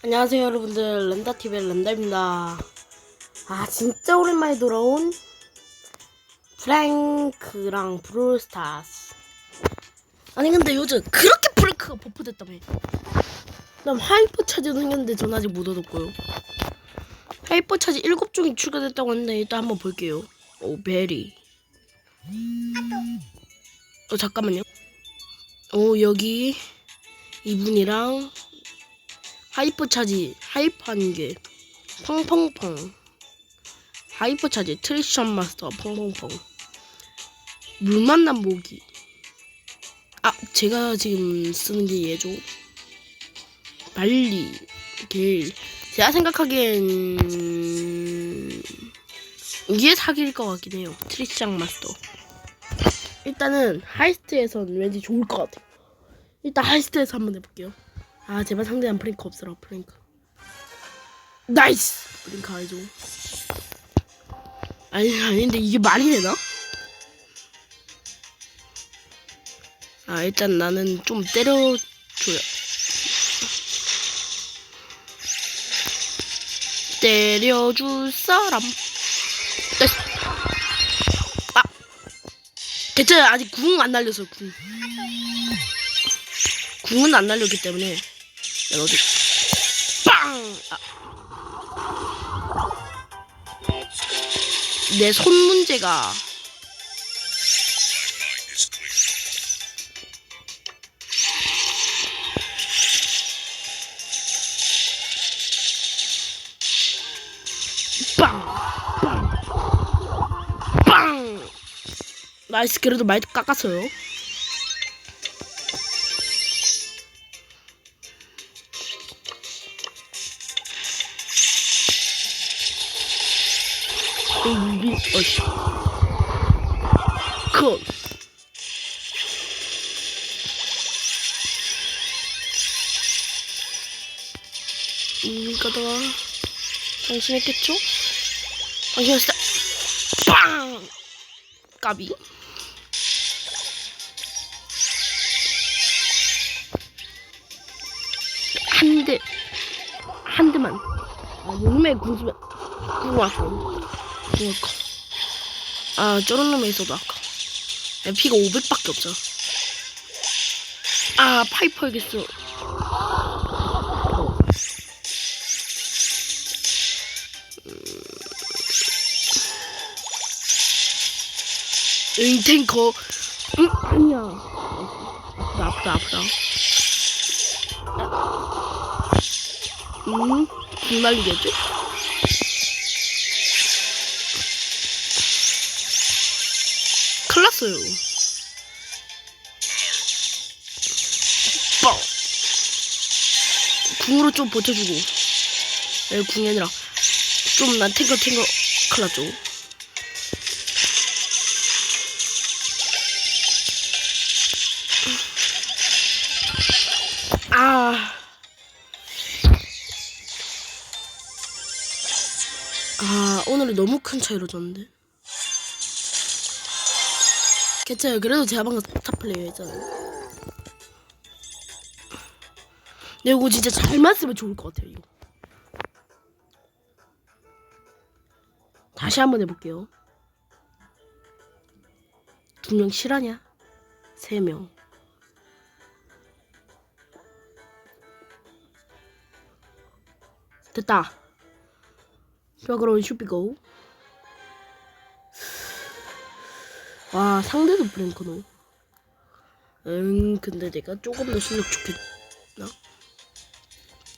안녕하세요 여러분들. 렌다TV의 렌다입니다. 아 진짜 오랜만에 돌아온 프랭크랑 브롤스타스. 아니 근데 요즘 그렇게 프랭크가 버프됐다며. 그다음 하이퍼 차지도 생겼는데 전 아직 못 얻었고요. 하이퍼 차지 7종이 추가됐다고 했는데 일단 한번 볼게요. 오 베리. 어 잠깐만요. 오 여기 이분이랑 하이퍼 차지 하이퍼 한개. 펑펑펑. 하이퍼 차지 트리션 마스터 펑펑펑. 물 만난 모기. 아 제가 지금 쓰는 게 얘죠. 발리. 길. 제가 생각하기엔 이게 사기일 것 같긴 해요. 트리션 마스터. 일단은 하이스트에선 왠지 좋을 것 같아요. 일단 하이스트에서 한번 해볼게요 아 제발 상대한 프랭크 없어라 프랭크. 나이스! 프랭크 알죠? 아니 아닌데 이게 말이 되나? 아 일단 나는 좀 때려줘요. 때려줄 사람. 나이스 아! 괜찮아요. 아직 궁 안 날렸어요 궁. 궁은 안 날렸기 때문에 야, 어디 빵! 아. 내손 문제가 빵! 빵! 빵! 나이스 그래도 많이 깎았어요 Only a curse. 이가다가 음, 방심했겠죠? 방심했다. 빵! 까비. 한 대. 한 대만. 아, 용매 군수만. 궁합. 왔고. 그니까. 아, 저런 놈에 있어도 아까. 야, 피가 500밖에 없잖아. 아, 파이퍼에겠어. 응, 탱커. 응, 아니야. 아프다, 아프다, 아프다. 음, 빗 날리겠지? 났어요. 뻥! 궁으로 좀 버텨주고. 에, 궁이 아니라, 좀 난 탱커, 탱커, 큰일 났죠. 아. 아, 오늘은 너무 큰 차이로 졌는데. 괜찮아요. 그래도 제가 방금 스타 플레이어 했잖아요. 근데 이거 진짜 잘만 쓰면 좋을 것 같아요, 이거. 다시 한번 해볼게요. 두 명 실하냐? 세 명. 됐다. 자, 그럼 슈피고. 와, 상대도 브랭크노. 응, 근데 내가 조금 더 실력 좋겠나?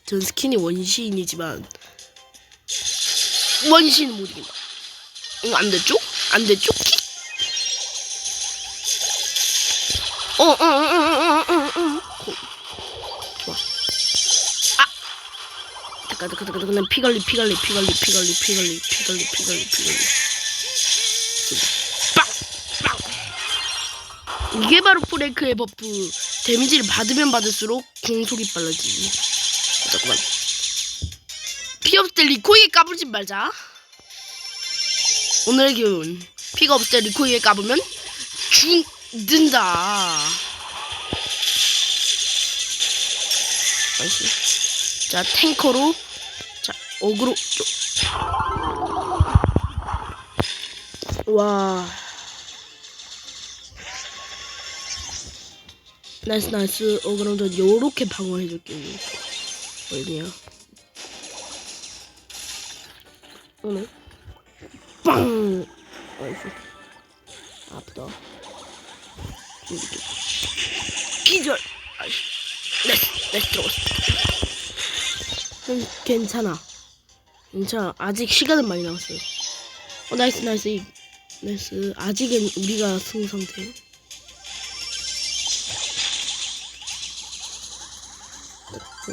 전 스킨이 원시인이지만, 원시인은 못 이긴다. 응, 안 됐죠? 안 됐죠? 킥! 어, 어, 어, 어, 어, 어, 어. 고. 좋아. 아! 잠깐, 잠깐, 잠깐, 잠깐, 피 관리, 피 관리, 피 관리, 피 관리, 피 관리, 피 관리, 피 관리, 피 관리. 이게 바로 프랭크의 버프. 데미지를 받으면 받을수록 공속이 빨라지지. 잠깐만. 피 없을 때 리코이에 까불지 말자. 오늘의 교훈. 피가 없을 때 리코이에 까불면 죽는다. 자 탱커로 자 어그로 좀. 와 나이스 나이스. 어 그럼 전 요렇게 방어해줄게요 어디냐 오늘. 빵! 나이스. 아프다. 이렇게 기절! 아이씨. 나이스 나이스. 들어갔어. 음, 괜찮아. 괜찮아. 아직 시간은 많이 남았어요. 어 나이스 나이스. 이- 나이스. 아직은 우리가 승 상태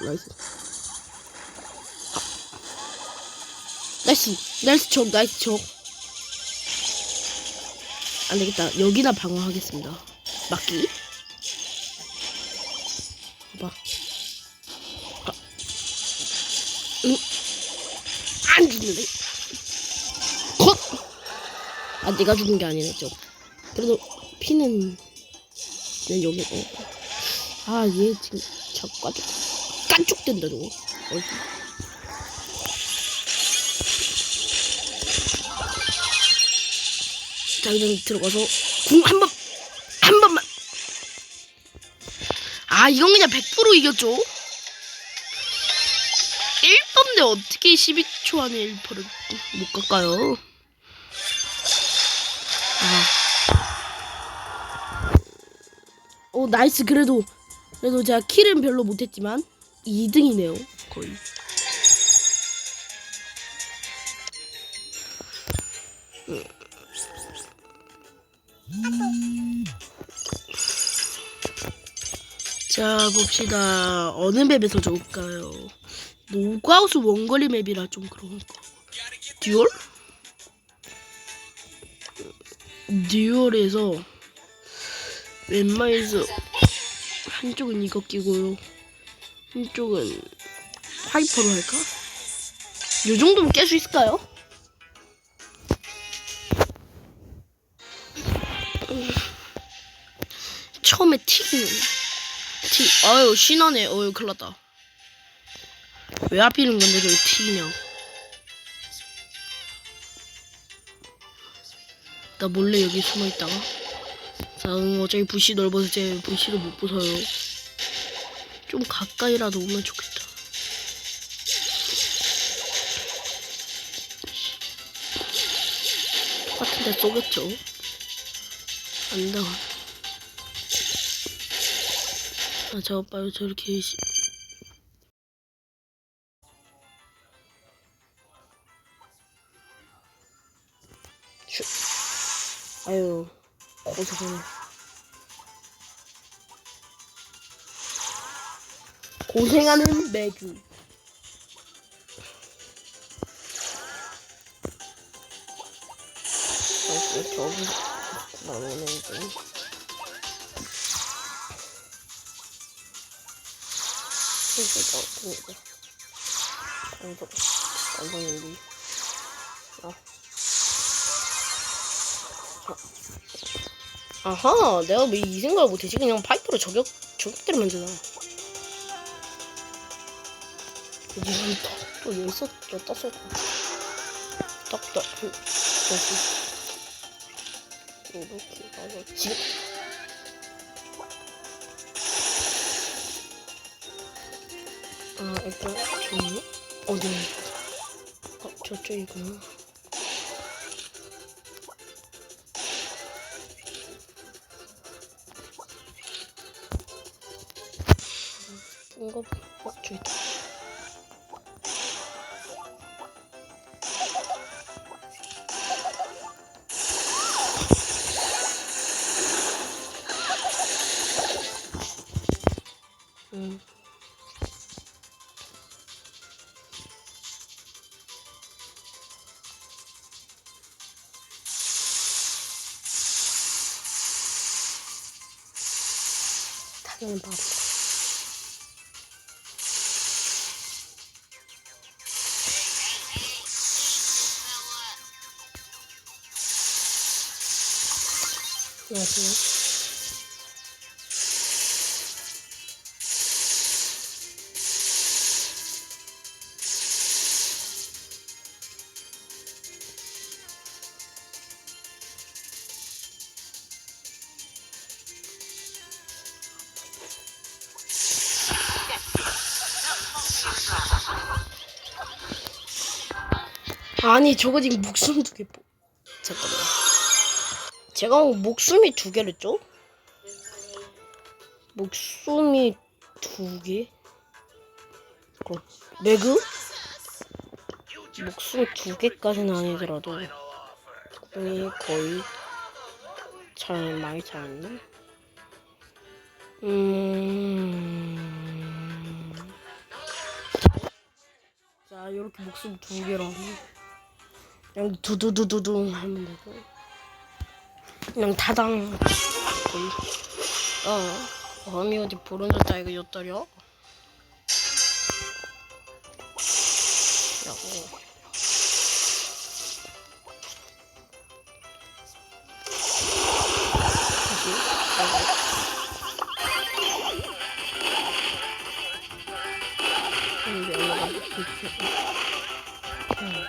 나이스 아. 나이스 나이스 적 나이스 적 안되겠다 여기나 방어하겠습니다 막기 봐봐 아. 응. 안 죽는데 컷! 아 내가 죽은 게 아니네 저 그래도 피는 내 여기 어. 아얘 지금 자꾸 아주 깐족된다 저거. 어. 자기장 들어가서 궁 한 번 한 번만. 아 이건 그냥 100% 이겼죠? 1번인데 어떻게 12초 안에 1%를 못 갈까요? 아. 오 나이스. 그래도 그래도 제가 킬은 별로 못했지만 2등이네요 거의. 자 봅시다. 어느 맵에서 좋을까요? 노가우스 원거리 맵이라 좀 그런가? 듀얼? 듀얼에서 웬만해서 한쪽은 이거 끼고요 한쪽은 하이퍼로 할까? 요 정도면 깰 수 있을까요? 음. 처음에 튀기는 튀 아유 신하네 어유 큰일났다 왜 하필인 건데 저기 튀기냐 나 몰래 여기 숨어있다가 자 음, 어차피 부시 넓어서 제 부시를 못 부숴요 좀 가까이라도 오면 좋겠다. 똑같은데 쏘겠죠? 안 당하 아 저거 봐요. 저렇게 시... 슈. 아유 고생하네 고생하는 매주. 아. 아. 아하 내가 왜 이 생각을 못했지? 그냥 파이프로 저격 저격대를 만드나 어디 또 여기서 떴다 쏠까 딱딱 여기 이렇게 가서 지금 아 일단 저기 어디 어 저쪽이구나 이거 어 저기 있다 Yeni parça. Nasıl? 아니 저거 지금 목숨 두 개. 뽑- 잠깐만. 제가 목숨이 두 개랬죠? 목숨이 두 개? 그럼 매그? 목숨 두 개까지는 아니더라도 공이 거의 잘 많이 차였나? 음. 자 이렇게 목숨 두 개로 그냥 두두두두둥 하면 되고. 그냥 거의 어. 범이 어디 보는 여자 이거 엿더려? 라고 다시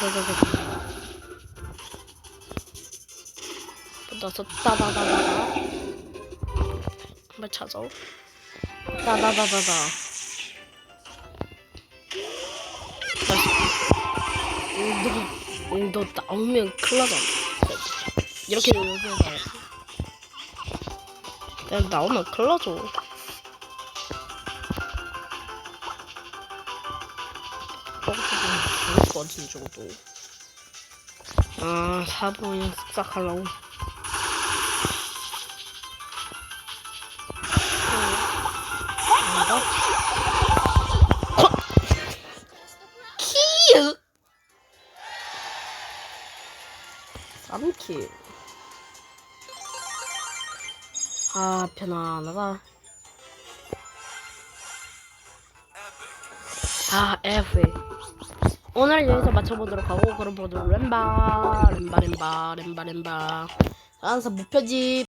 따다다다. 나서 따다다다다. 한번 찾아. 따다다다다. 너, 너 나오면 큰일 나잖아. 이렇게. 내가 나오면 큰일 나죠. 같은데, 저것도. 아, 4분 그냥 쓱싹 하려고. 아니다. 키읔! 3킬. 아, 편안하다. 아, F. 오늘 여기서 맞춰보도록 하고, 그럼 모두 렘바, 렘바, 렘바, 렘바, 렘바. 항상 무표지